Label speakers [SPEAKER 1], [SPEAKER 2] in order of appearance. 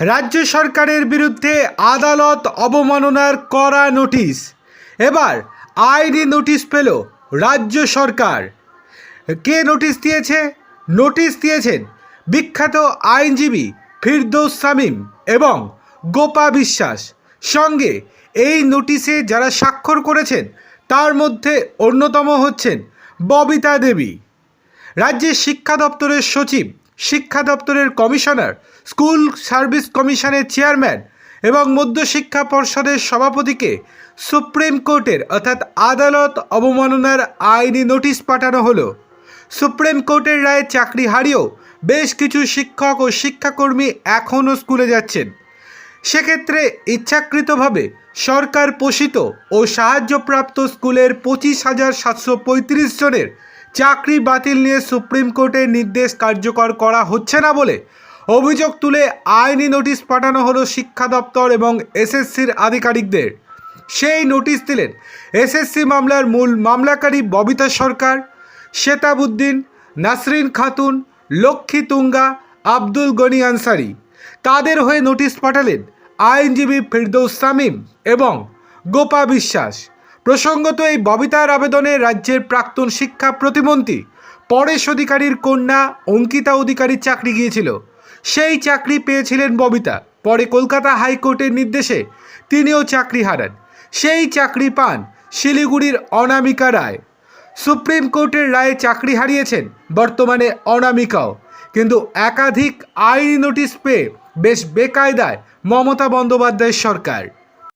[SPEAKER 1] রাজ্য সরকারের বিরুদ্ধে আদালত অবমাননার করা নোটিশ। এবার আইনি নোটিশ পেল রাজ্য সরকার। কে নোটিশ দিয়েছে? নোটিশ দিয়েছেন বিখ্যাত আইনজীবী ফিরদৌস সামিম এবং গোপা বিশ্বাস। সঙ্গে এই নোটিশে যারা স্বাক্ষর করেছেন, তার মধ্যে অন্যতম হচ্ছেন ববিতা দেবী। রাজ্যের শিক্ষা দপ্তরের সচিব শিক্ষা দপ্তরের কমিশনার, স্কুল সার্ভিস কমিশনের চেয়ারম্যান এবং মধ্যশিক্ষা পর্ষদের সভাপতিকে সুপ্রিম কোর্টের অর্থাৎ আদালত অবমাননার আইনি নোটিশ পাঠানো হলো। সুপ্রিম কোর্টের রায়ে চাকরি হারিয়েও বেশ কিছু শিক্ষক ও শিক্ষাকর্মী এখনও স্কুলে যাচ্ছেন। সেক্ষেত্রে ইচ্ছাকৃতভাবে সরকার পোষিত ও সাহায্যপ্রাপ্ত স্কুলের পঁচিশ হাজার সাতশো পঁয়ত্রিশ জনের চাকরি বাতিল নিয়ে সুপ্রিম কোর্টের নির্দেশ কার্যকর করা হচ্ছে না বলে অভিযোগ তুলে আইনি নোটিশ পাঠানো হলো শিক্ষা দপ্তর এবং এসএসসির আধিকারিকদের। সেই নোটিশ দিলেন, এসএসসি মামলার মূল মামলাকারী ববিতা সরকার, শেতাবুদ্দিন, নাসরিন খাতুন, লক্ষ্মী তুঙ্গা, আব্দুল গনি আনসারি। তাদের হয়ে নোটিশ পাঠালেন আইনজীবী ফিরদৌস সামিম এবং গোপা বিশ্বাস। প্রসঙ্গত এই ববিতার আবেদনে রাজ্যের প্রাক্তন শিক্ষা প্রতিমন্ত্রী, পরেশ অধিকারীর কন্যা অঙ্কিতা অধিকারীর চাকরি গিয়েছিল। সেই চাকরি পেয়েছিলেন ববিতা। পরে কলকাতা হাইকোর্টের নির্দেশে তিনিও চাকরি হারান। সেই চাকরি পান শিলিগুড়ির অনামিকা রায়। সুপ্রিম কোর্টের রায়ে চাকরি হারিয়েছেন বর্তমানে অনামিকাও। কিন্তু একাধিক আইনি নোটিশ পেয়ে বেশ বেকায়দায় মমতা বন্দ্যোপাধ্যায়ের সরকার।